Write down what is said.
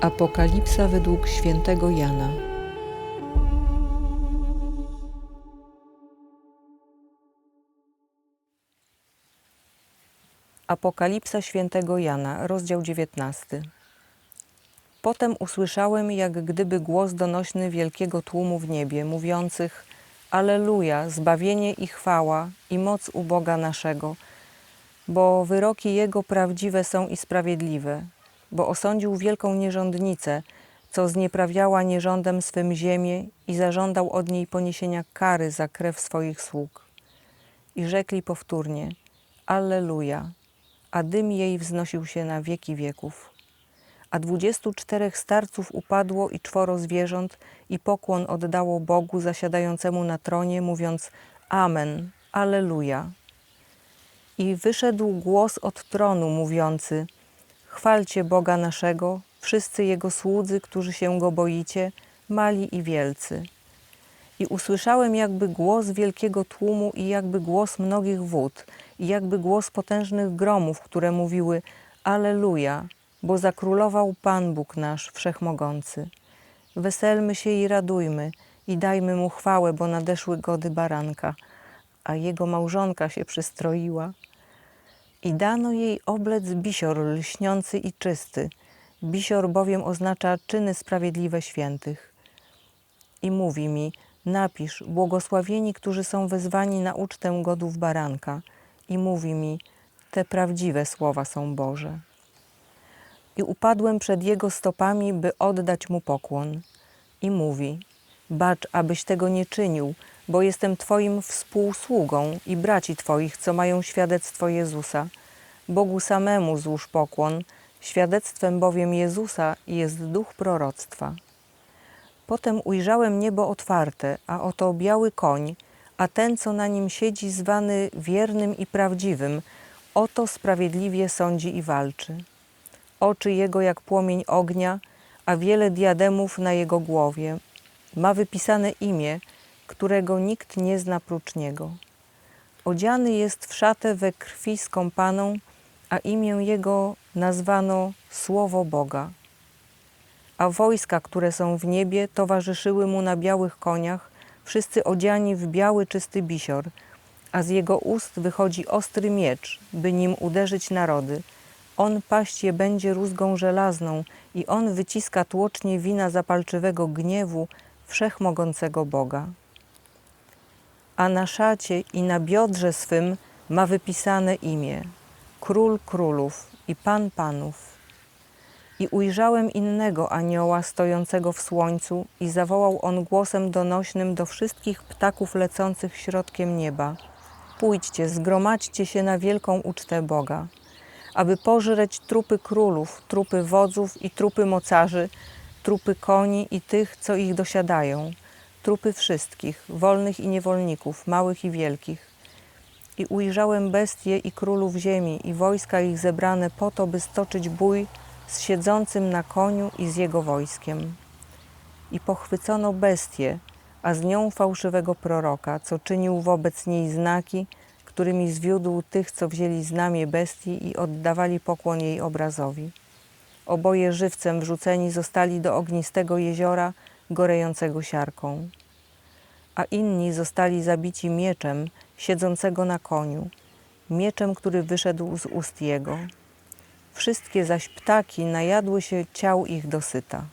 Apokalipsa według świętego Jana. Apokalipsa świętego Jana, rozdział 19. Potem usłyszałem, jak gdyby głos donośny wielkiego tłumu w niebie, mówiących: Aleluja, zbawienie i chwała i moc u Boga naszego, bo wyroki Jego prawdziwe są i sprawiedliwe, bo osądził wielką nierządnicę, co znieprawiała nierządem swym ziemię i zażądał od niej poniesienia kary za krew swoich sług. I rzekli powtórnie: Alleluja, a dym jej wznosił się na wieki wieków. A dwudziestu czterech starców upadło i czworo zwierząt i pokłon oddało Bogu zasiadającemu na tronie, mówiąc Amen, Alleluja. I wyszedł głos od tronu mówiący: Chwalcie Boga naszego, wszyscy Jego słudzy, którzy się Go boicie, mali i wielcy. I usłyszałem jakby głos wielkiego tłumu i jakby głos mnogich wód i jakby głos potężnych gromów, które mówiły Aleluja, bo zakrólował Pan Bóg nasz Wszechmogący. Weselmy się i radujmy i dajmy Mu chwałę, bo nadeszły gody baranka, a Jego małżonka się przystroiła. I dano jej oblec bisior lśniący i czysty. Bisior bowiem oznacza czyny sprawiedliwe świętych. I mówi mi, napisz, błogosławieni, którzy są wezwani na ucztę godów baranka. I mówi mi, te prawdziwe słowa są Boże. I upadłem przed Jego stopami, by oddać Mu pokłon. I mówi, bacz, abyś tego nie czynił, bo jestem Twoim współsługą i braci Twoich, co mają świadectwo Jezusa. Bogu samemu złóż pokłon, świadectwem bowiem Jezusa jest duch proroctwa. Potem ujrzałem niebo otwarte, a oto biały koń, a ten, co na nim siedzi, zwany wiernym i prawdziwym, oto sprawiedliwie sądzi i walczy. Oczy jego jak płomień ognia, a wiele diademów na jego głowie. Ma wypisane imię, którego nikt nie zna prócz niego. Odziany jest w szatę we krwi skąpaną, a imię jego nazwano Słowo Boga. A wojska, które są w niebie, towarzyszyły mu na białych koniach, wszyscy odziani w biały czysty bisior, a z jego ust wychodzi ostry miecz, by nim uderzyć narody. On paść je będzie rózgą żelazną i on wyciska tłocznie wina zapalczywego gniewu wszechmogącego Boga. A na szacie i na biodrze swym ma wypisane imię Król Królów i Pan Panów. I ujrzałem innego anioła stojącego w słońcu i zawołał on głosem donośnym do wszystkich ptaków lecących środkiem nieba. Pójdźcie, zgromadźcie się na wielką ucztę Boga, aby pożreć trupy królów, trupy wodzów i trupy mocarzy, trupy koni i tych, co ich dosiadają, trupy wszystkich, wolnych i niewolników, małych i wielkich. I ujrzałem bestie i królów ziemi i wojska ich zebrane po to, by stoczyć bój z siedzącym na koniu i z jego wojskiem. I pochwycono bestię, a z nią fałszywego proroka, co czynił wobec niej znaki, którymi zwiódł tych, co wzięli znamie bestii i oddawali pokłon jej obrazowi. Oboje żywcem wrzuceni zostali do ognistego jeziora, gorejącego siarką. A inni zostali zabici mieczem siedzącego na koniu, mieczem, który wyszedł z ust jego. Wszystkie zaś ptaki najadły się ciał ich dosyta.